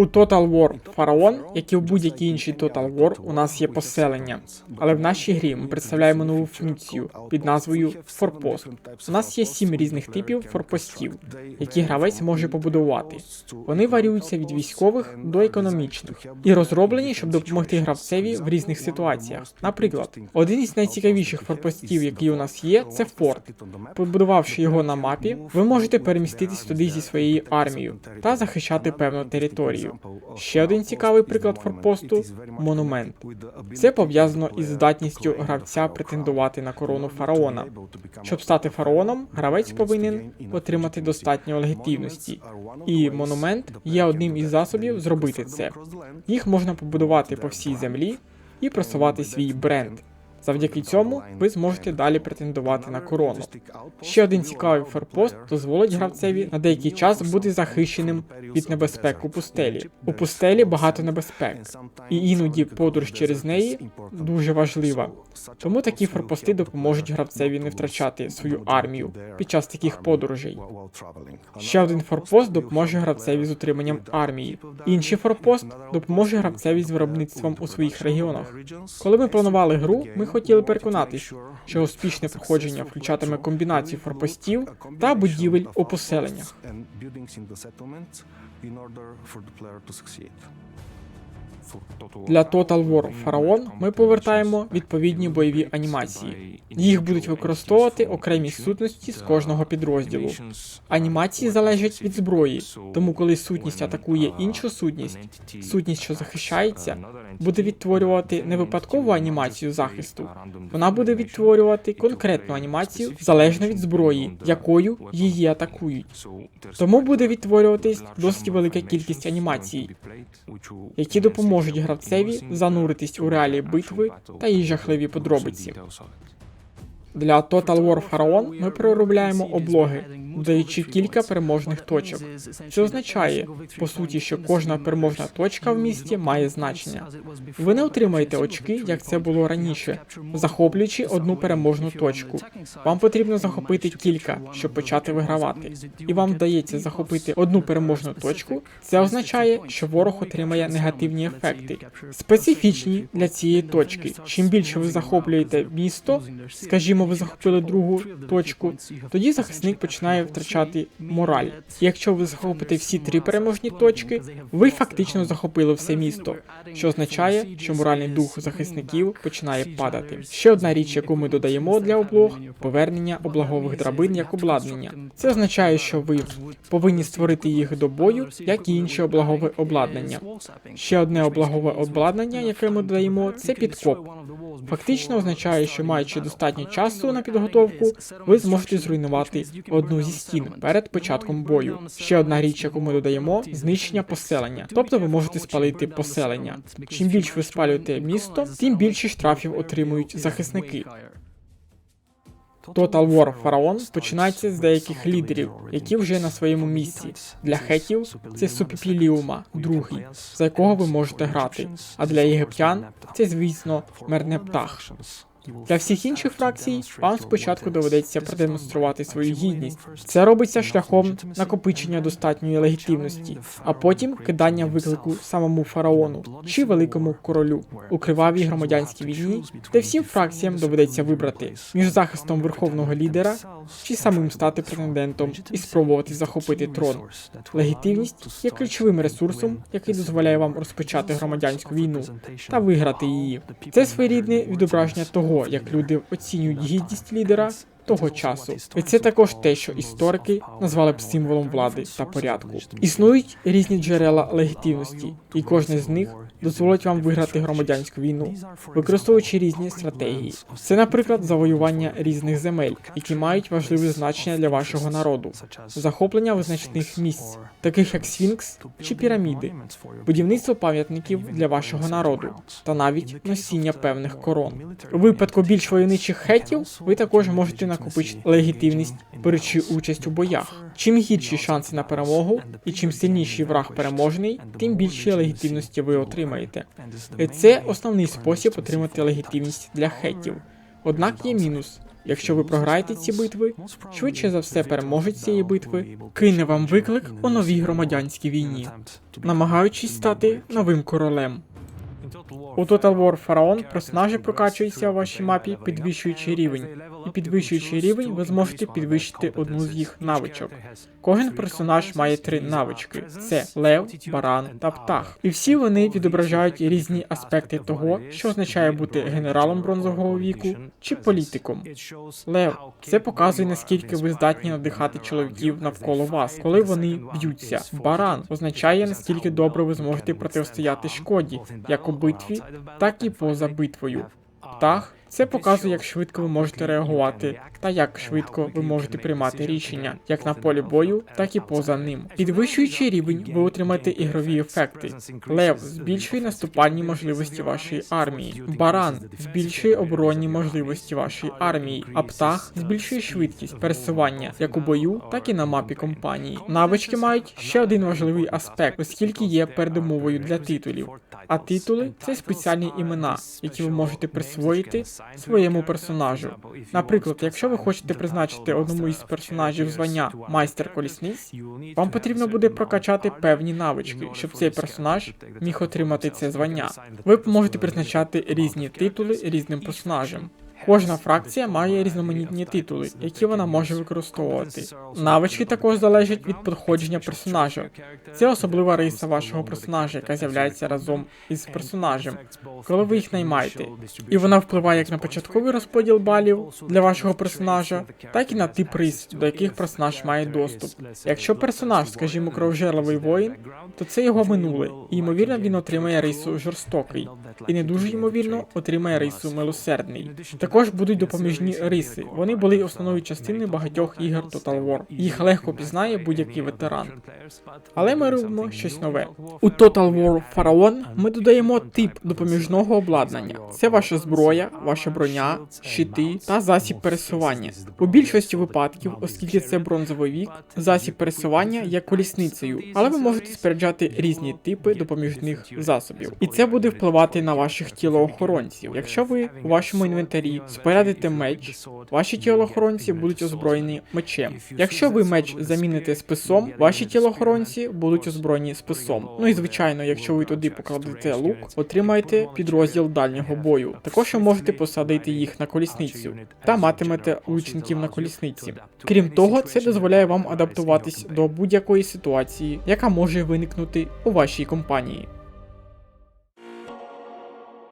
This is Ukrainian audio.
У Total War Фараон, як і в будь-якій іншій Total War, у нас є поселення. Але в нашій грі ми представляємо нову функцію під назвою Форпост. У нас є сім різних типів форпостів, які гравець може побудувати. Вони варіюються від військових до економічних і розроблені, щоб допомогти гравцеві в різних ситуаціях. Наприклад, один із найцікавіших форпостів, який у нас є, це форт. Побудувавши його на мапі, ви можете переміститись туди зі своєю армією та захищати певну територію. Ще один цікавий приклад форпосту монумент. Це пов'язано із здатністю гравця претендувати на корону фараона. Щоб стати фараоном, гравець повинен отримати достатньо легітимності, і монумент є одним із засобів зробити це. Їх можна побудувати по всій землі і просувати свій бренд. Завдяки цьому ви зможете далі претендувати на корону. Ще один цікавий форпост дозволить гравцеві на деякий час бути захищеним від небезпек у пустелі. У пустелі багато небезпек, і іноді подорож через неї дуже важлива. Тому такі форпости допоможуть гравцеві не втрачати свою армію під час таких подорожей. Ще один форпост допоможе гравцеві з утриманням армії. Інший форпост допоможе гравцеві з виробництвом у своїх регіонах. Коли ми планували гру, ми хотіли переконатись, що успішне проходження включатиме комбінації форпостів та будівель у поселеннях. Для Total War Pharaon ми повертаємо відповідні бойові анімації. Їх будуть використовувати окремі сутності з кожного підрозділу. Анімації залежать від зброї, тому коли сутність атакує іншу сутність, сутність, що захищається, буде відтворювати не випадкову анімацію захисту, вона буде відтворювати конкретну анімацію залежно від зброї, якою її атакують. Тому буде відтворюватись досить велика кількість анімацій, які допоможуть гравцеві зануритись у реалії битви та її жахливі подробиці. Для Total War Pharaon ми переробляємо облоги, додаючи кілька переможних точок. Це означає, по суті, що кожна переможна точка в місті має значення. Ви не отримаєте очки, як це було раніше, захоплюючи одну переможну точку. Вам потрібно захопити кілька, щоб почати вигравати. І вам вдається захопити одну переможну точку. Це означає, що ворог отримає негативні ефекти, специфічні для цієї точки. Чим більше ви захоплюєте місто, скажімо, ви захопили другу точку, тоді захисник починає втрачати мораль. Якщо ви захопите всі три переможні точки, ви фактично захопили все місто, що означає, що моральний дух захисників починає падати. Ще одна річ, яку ми додаємо для облог повернення облагових драбин як обладнання. Це означає, що ви повинні створити їх до бою, як і інше облагове обладнання. Ще одне облагове обладнання, яке ми додаємо, це підкоп. Фактично означає, що маючи достатньо часу на підготовку, ви зможете зруйнувати одну зі стін перед початком бою. Ще одна річ, яку ми додаємо, знищення поселення. Тобто ви можете спалити поселення. Чим більше ви спалюєте місто, тим більше штрафів отримують захисники. Total War Pharaon починається з деяких лідерів, які вже на своєму місці. Для хетів це Супіпіліума, другий, за якого ви можете грати. А для єгиптян це, звісно, мернептах. Для всіх інших фракцій вам спочатку доведеться продемонструвати свою гідність. Це робиться шляхом накопичення достатньої легітимності, а потім кидання виклику самому фараону чи великому королю у кривавій громадянській війні, де всім фракціям доведеться вибрати між захистом верховного лідера чи самим стати претендентом і спробувати захопити трон. Легітимність є ключовим ресурсом, який дозволяє вам розпочати громадянську війну та виграти її. Це своєрідне відображення того, як люди оцінюють гідність лідера того часу. І це також те, що історики назвали б символом влади та порядку. Існують різні джерела легітимності, і кожне з них дозволить вам виграти громадянську війну, використовуючи різні стратегії. Це, наприклад, завоювання різних земель, які мають важливе значення для вашого народу, захоплення визначних місць, таких як Сфінкс чи піраміди, будівництво пам'ятників для вашого народу, та навіть носіння певних корон. У випадку більш войовничих хетів ви також можете накопичити легітимність, беручи участь у боях. Чим гірші шанси на перемогу, і чим сильніший враг переможений, тим більше легітимності ви отримаєте. Це основний спосіб отримати легітимність для хетів. Однак є мінус. Якщо ви програєте ці битви, швидше за все переможець цієї битви кине вам виклик у новій громадянській війні, намагаючись стати новим королем. У Total War Pharaon персонажі прокачуються у вашій мапі, підвищуючи рівень, і підвищуючи рівень, ви зможете підвищити одну з їх навичок. Кожен персонаж має три навички: це лев, баран та птах. І всі вони відображають різні аспекти того, що означає бути генералом бронзового віку чи політиком. Лев це показує наскільки ви здатні надихати чоловіків навколо вас, коли вони б'ються. Баран означає наскільки добре ви зможете протистояти шкоді, як у битві, так і поза битвою. Птах це показує, як швидко ви можете реагувати, та як швидко ви можете приймати рішення, як на полі бою, так і поза ним. Підвищуючи рівень, ви отримаєте ігрові ефекти. Лев збільшує наступальні можливості вашої армії. Баран збільшує оборонні можливості вашої армії, а птах збільшує швидкість пересування як у бою, так і на мапі компанії. Навички мають ще один важливий аспект, оскільки є передумовою для титулів. А титули це спеціальні імена, які ви можете присвоїти своєму персонажу. Наприклад, якщо ви хочете призначити одному із персонажів звання майстер колісниць, вам потрібно буде прокачати певні навички, щоб цей персонаж міг отримати це звання. Ви можете призначати різні титули різним персонажам. Кожна фракція має різноманітні титули, які вона може використовувати. Навички також залежать від походження персонажа. Це особлива риса вашого персонажа, яка з'являється разом із персонажем, коли ви їх наймаєте. І вона впливає як на початковий розподіл балів для вашого персонажа, так і на тип рис, до яких персонаж має доступ. Якщо персонаж, скажімо, кровожерливий воїн, то це його минуле, і ймовірно він отримає рису жорстокий, і не дуже ймовірно отримає рису милосердний. Також будуть допоміжні риси. Вони були основною частиною багатьох ігор Total War. Їх легко пізнає будь-який ветеран. Але ми робимо щось нове. У Total War Pharaon ми додаємо тип допоміжного обладнання. Це ваша зброя, ваша броня, щити та засіб пересування. У більшості випадків, оскільки це бронзовий вік, засіб пересування є колісницею, але ви можете споряджати різні типи допоміжних засобів. І це буде впливати на ваших тілоохоронців. Якщо ви у вашому інвентарі спорядите меч, ваші тілоохоронці будуть озброєні мечем. Якщо ви меч заміните списом, ваші тілоохоронці будуть озброєні списом. Ну і звичайно, якщо ви туди покладете лук, отримаєте підрозділ дальнього бою. Також ви можете посадити їх на колісницю та матимете лучників на колісниці. Крім того, це дозволяє вам адаптуватись до будь-якої ситуації, яка може виникнути у вашій компанії.